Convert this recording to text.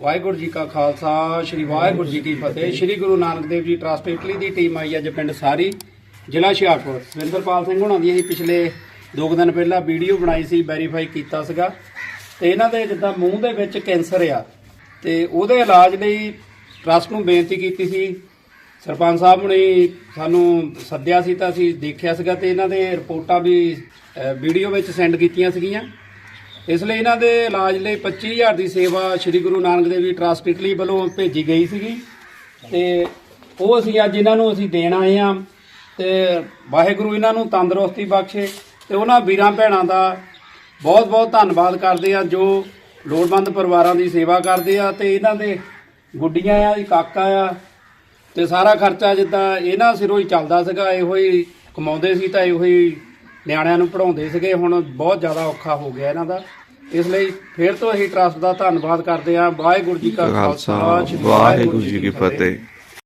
ਵਾਹਿਗੁਰੂ ਜੀ ਕਾ ਖਾਲਸਾ, ਸ੍ਰੀ ਵਾਹਿਗੁਰੂ ਜੀ ਕੀ ਫਤਿਹ। ਸ੍ਰੀ ਗੁਰੂ Nanak Dev ji trust Italy ਦੀ team ਆਈ ਅੱਜ ਪਿੰਡ ਸਾਰੀ, ਜ਼ਿਲ੍ਹਾ ਹੁਸ਼ਿਆਰਪੁਰ। ਸੁਰਿੰਦਰਪਾਲ ਸਿੰਘ ਹੁਣਾਂ ਦੀ ਅਸੀਂ ਪਿਛਲੇ ਦੋ ਕੁ ਦਿਨ ਪਹਿਲਾਂ ਵੀਡੀਓ ਬਣਾਈ ਸੀ ਵੈਰੀਫਾਈ ਕੀਤਾ ਸੀਗਾ। ਤੇ ਇਹਨਾਂ ਦੇ ਜਿੱਦਾਂ ਮੂੰਹ ਦੇ ਵਿੱਚ ਕੈਂਸਰ ਆ, ਤੇ ਉਹਦੇ ਇਲਾਜ ਲਈ ਟਰਸਟ ਨੂੰ ਬੇਨਤੀ ਕੀਤੀ ਸੀ। ਸਰਪੰਚ ਸਾਹਿਬ ਨੇ ਸਾਨੂੰ ਸੱਦਿਆ ਸੀ ਤਾਂ ਅਸੀਂ ਦੇਖਿਆ ਸੀਗਾ ਤੇ ਇਹਨਾਂ ਦੇ ਰਿਪੋਰਟਾਂ ਵੀ ਵੀਡੀਓ ਵਿੱਚ ਸੈਂਡ ਕੀਤੀਆਂ ਸੀਗੀਆਂ। ਇਸ ਲਈ ਇਹਨਾਂ ਦੇ ਇਲਾਜ ਲਈ 25000 ਦੀ ਸੇਵਾ ਸ੍ਰੀ ਗੁਰੂ ਨਾਨਕ ਦੇਵ ਜੀ ਟਰਸਟ ਇਟਲੀ ਵੱਲੋਂ ਭੇਜੀ ਗਈ ਸੀਗੀ। ਤੇ ਉਹ ਅਸੀਂ ਅੱਜ ਇਹਨਾਂ ਨੂੰ ਅਸੀਂ ਦੇਣ ਆਏ ਆ ਤੇ ਵਾਹਿਗੁਰੂ ਇਹਨਾਂ ਨੂੰ ਤੰਦਰੁਸਤੀ ਬਖਸ਼ੇ ਤੇ ਉਹਨਾਂ ਵੀਰਾਂ ਭੈਣਾਂ ਦਾ ਬਹੁਤ ਬਹੁਤ ਧੰਨਵਾਦ ਕਰਦੇ ਆ ਜੋ ਲੋੜਵੰਦ ਪਰਿਵਾਰਾਂ ਦੀ ਸੇਵਾ ਕਰਦੇ ਆ ਤੇ ਇਹਨਾਂ ਦੇ ਗੁੱਡੀਆਂ ਆ ਕਾਕਾ ਆ ਤੇ ਸਾਰਾ ਖਰਚਾ ਜਿੱਦਾਂ ਇਹਨਾਂ ਸਿਰੋਂ ਹੀ ਚੱਲਦਾ ਸੀਗਾ, ਇਹੋ ਹੀ ਕਮਾਉਂਦੇ ਸੀ ਤਾਂ ਇਹੋ ਹੀ ਨਿਆਣਿਆਂ ਨੂੰ ਪੜਾਉਂਦੇ ਸੀਗੇ ਹੁਣ ਬਹੁਤ ਜ਼ਿਆਦਾ ਔਖਾ ਹੋ ਗਿਆ ਇਹਨਾਂ ਦਾ। ਇਸ ਲਈ ਫਿਰ ਤੋਂ ਅਸੀਂ ਟਰਸਟ ਦਾ ਧੰਨਵਾਦ ਕਰਦੇ ਹਾਂ। ਵਾਹਿਗੁਰੂ ਜੀ ਕਾ ਖਾਲਸਾ ਵਾਹਿਗੁਰੂ ਜੀ ਕੀ ਫਤਿਹ।